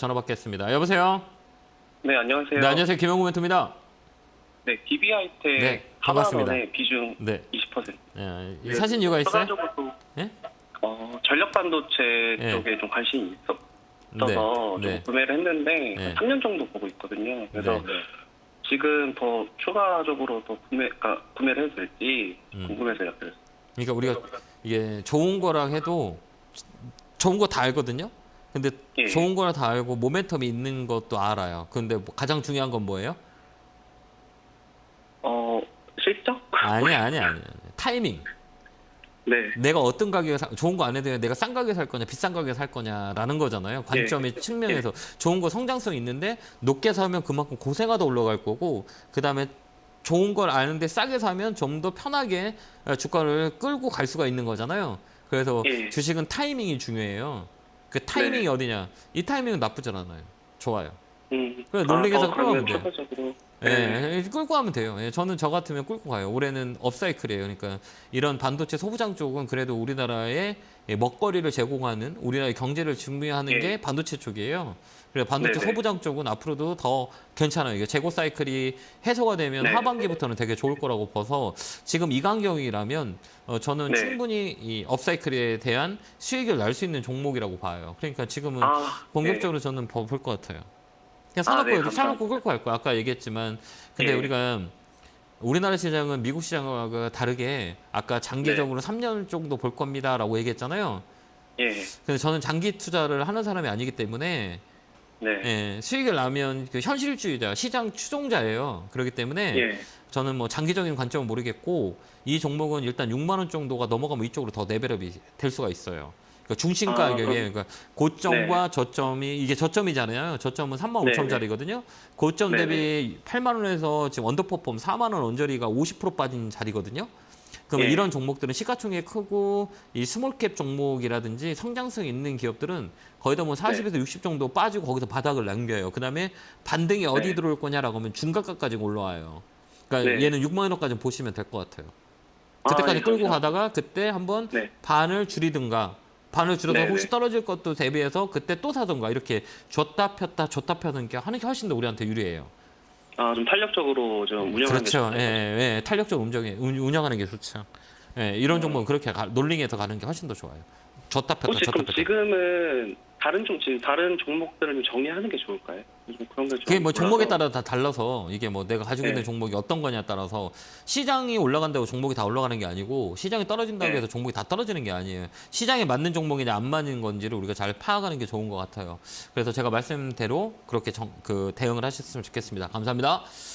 전화 받겠습니다. 여보세요. 네, 안녕하세요. 네, 안녕하세요. 김영구 멘토입니다. 네, DB하이텍 네, 반갑습니다. 하나원의 비중 네. 20%. 예, 이 사신 이유가 있어요? 추가적으로 예? 어, 전력 반도체 네. 쪽에 좀 관심이 있어서 네. 좀 구매를 했는데 네. 한 3년 정도 보고 있거든요. 그래서 네. 지금 더 추가적으로 더 구매, 그러니까 구매를 해도 될지 음. 궁금해서 연락드렸어요. 그러니까 우리가 이게 좋은 거라 해도 좋은 거 다 알거든요. 근데 예. 좋은 거라 다 알고 모멘텀이 있는 것도 알아요. 근데 뭐 가장 중요한 건 뭐예요? 어, 실적? 아니 아니 아니. 타이밍. 네. 내가 어떤 가격에 사, 좋은 거 안 해도 내가 싼 가격에 살 거냐 비싼 가격에 살 거냐라는 거잖아요. 관점의 측면에서 좋은 거 성장성 있는데 높게 사면 그만큼 고생하다 올라갈 거고 그다음에 좋은 걸 아는데 싸게 사면 좀 더 편하게 어, 주가를 끌고 갈 수가 있는 거잖아요. 그래서 예. 주식은 타이밍이 중요해요. 그 타이밍이 네. 어디냐? 이 타이밍은 나쁘지 않아요. 좋아요. 음. 그래, 논리에서 아, 어, 끌어가면 돼요. 추가적으로 예, 끌고 가면 돼요. 예, 저는 저 같으면 끌고 가요. 올해는 업사이클이에요. 그러니까 이런 반도체 소부장 쪽은 그래도 우리나라의 예, 먹거리를 제공하는 우리나라의 경제를 증명하는 예. 게 반도체 쪽이에요. 그래 반도체 네네. 소부장 쪽은 앞으로도 더 괜찮아요. 이게 재고 사이클이 해소가 되면 네. 하반기부터는 되게 좋을 거라고 봐서 지금 이 간격이라면 어, 저는 네. 충분히 이 업사이클에 대한 수익을 날 수 있는 종목이라고 봐요. 그러니까 지금은 아, 본격적으로 저는 볼 것 같아요. 그냥 아, 사놓고 네, 감사합니다. 사놓고 끌고 갈 거야. 아까 얘기했지만 근데 예. 우리가 우리나라 시장은 미국 시장과 다르게 아까 장기적으로 네. 3년 정도 볼 겁니다라고 얘기했잖아요. 예. 근데 저는 장기 투자를 하는 사람이 아니기 때문에 네. 예, 수익을 나면 그 현실주의자, 시장 추종자예요. 그렇기 때문에 예. 저는 뭐 장기적인 관점은 모르겠고 이 종목은 일단 6만 원 정도가 넘어가면 이쪽으로 더 레벨업이 될 수가 있어요. 그러니까 중심 아, 가격에 그럼- 그러니까 고점과 저점이 이게 저점이잖아요. 저점은 3만 네, 5천짜리거든요. 고점 네, 대비 8만 원에서 지금 언더퍼폼 4만 원 언저리가 50% 빠진 자리거든요. 그러면 예. 이런 종목들은 시가총액 크고 이 스몰캡 종목이라든지 성장성 있는 기업들은 거의 다 뭐 40에서 60 정도 빠지고 거기서 바닥을 남겨요. 그다음에 반등이 어디 네. 들어올 거냐라고 하면 중가가까지 올라와요. 그러니까 네. 얘는 6만 원까지 보시면 될 것 같아요. 그때까지 아, 예, 끌고 감사합니다. 가다가 그때 한번 네. 반을 줄이든가 반을 줄여서 네, 혹시 네. 떨어질 것도 대비해서 그때 또 사든가 이렇게 줬다 폈다 줬다 펴는 게 하는 게 훨씬 더 우리한테 유리해요. 아, 좀 탄력적으로 좀 운영하는 게 그렇죠. 좋네요. 예, 예, 탄력적 운영에 운- 운영하는 게 좋죠. 예, 이런 종목은 그렇게 가, 놀링해서 가는 게 훨씬 더 좋아요. 줬다 폈다 혹시 줬다 그럼 폈다. 지금은 다른 종 다른 종목들을 좀 정리하는 게 좋을까요? 좀 그런 게좀 그게 뭐 종목에 따라 다 달라서 이게 뭐 내가 가지고 있는 네. 종목이 어떤 거냐에 따라서 시장이 올라간다고 종목이 다 올라가는 게 아니고 시장이 떨어진다고 네. 해서 종목이 다 떨어지는 게 아니에요. 시장에 맞는 종목이냐 안 맞는 건지를 우리가 잘 파악하는 게 좋은 것 같아요. 그래서 제가 말씀대로 그렇게 정, 그 대응을 하셨으면 좋겠습니다. 감사합니다.